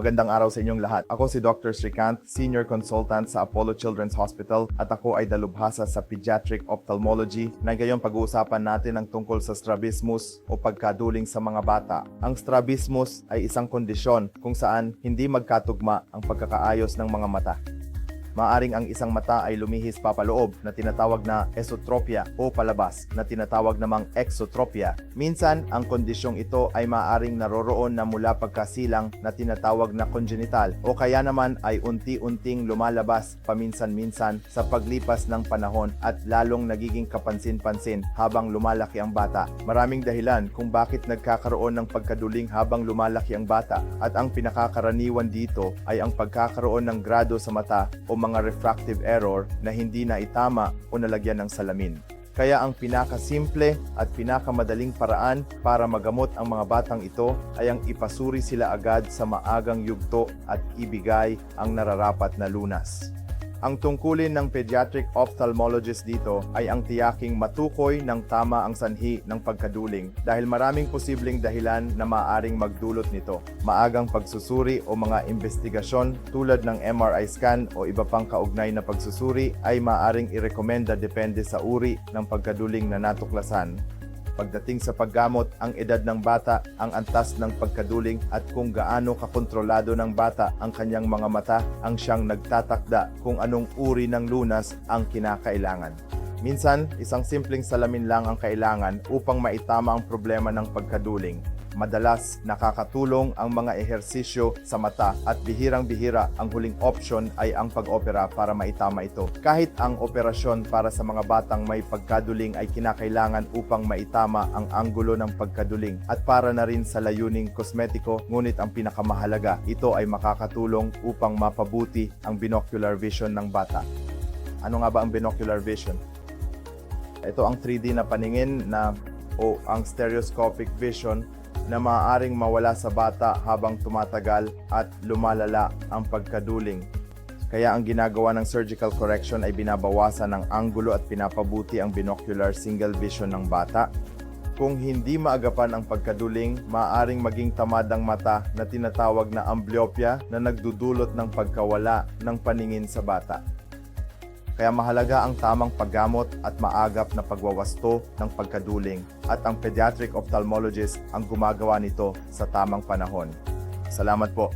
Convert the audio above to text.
Magandang araw sa inyong lahat. Ako si Dr. Srikant, Senior Consultant sa Apollo Children's Hospital at ako ay dalubhasa sa Pediatric Ophthalmology na ngayon pag-uusapan natin ang tungkol sa strabismus o pagkaduling sa mga bata. Ang strabismus ay isang kondisyon kung saan hindi magkatugma ang pagkakaayos ng mga mata. Maaring ang isang mata ay lumihis papaloob na tinatawag na esotropia o palabas na tinatawag namang exotropia. Minsan, ang kondisyong ito ay maaring naroroon na mula pagkasilang na tinatawag na congenital o kaya naman ay unti-unting lumalabas paminsan-minsan sa paglipas ng panahon at lalong nagiging kapansin-pansin habang lumalaki ang bata. Maraming dahilan kung bakit nagkakaroon ng pagkaduling habang lumalaki ang bata at ang pinakakaraniwan dito ay ang pagkakaroon ng grado sa mata o mga refractive error na hindi na itama o nalagyan ng salamin. Kaya ang pinakasimple at pinakamadaling paraan para magamot ang mga batang ito ay ang ipasuri sila agad sa maagang yugto at ibigay ang nararapat na lunas. Ang tungkulin ng pediatric ophthalmologist dito ay ang tiyaking matukoy ng tama ang sanhi ng pagkaduling dahil maraming posibleng dahilan na maaring magdulot nito. Maagang pagsusuri o mga investigasyon tulad ng MRI scan o iba pang kaugnay na pagsusuri ay maaring irekomenda depende sa uri ng pagkaduling na natuklasan. Pagdating sa paggamot, ang edad ng bata, ang antas ng pagkaduling at kung gaano kakontrolado ng bata ang kanyang mga mata ang siyang nagtatakda kung anong uri ng lunas ang kinakailangan. Minsan, isang simpleng salamin lang ang kailangan upang maitama ang problema ng pagkaduling. Madalas, nakakatulong ang mga ehersisyo sa mata at bihirang-bihira ang huling option ay ang pag-opera para maitama ito. Kahit ang operasyon para sa mga batang may pagkaduling ay kinakailangan upang maitama ang anggulo ng pagkaduling at para na rin sa layuning kosmetiko, ngunit ang pinakamahalaga, ito ay makakatulong upang mapabuti ang binocular vision ng bata. Ano nga ba ang binocular vision? Ito ang 3D na paningin na o ang stereoscopic vision na maaaring mawala sa bata habang tumatagal at lumalala ang pagkaduling. Kaya ang ginagawa ng surgical correction ay binabawasan ng anggulo at pinapabuti ang binocular single vision ng bata. Kung hindi maagapan ang pagkaduling, maaaring maging tamad ang mata na tinatawag na amblyopia na nagdudulot ng pagkawala ng paningin sa bata. Kaya mahalaga ang tamang paggamot at maagap na pagwawasto ng pagkaduling at ang pediatric ophthalmologist ang gumagawa nito sa tamang panahon. Salamat po.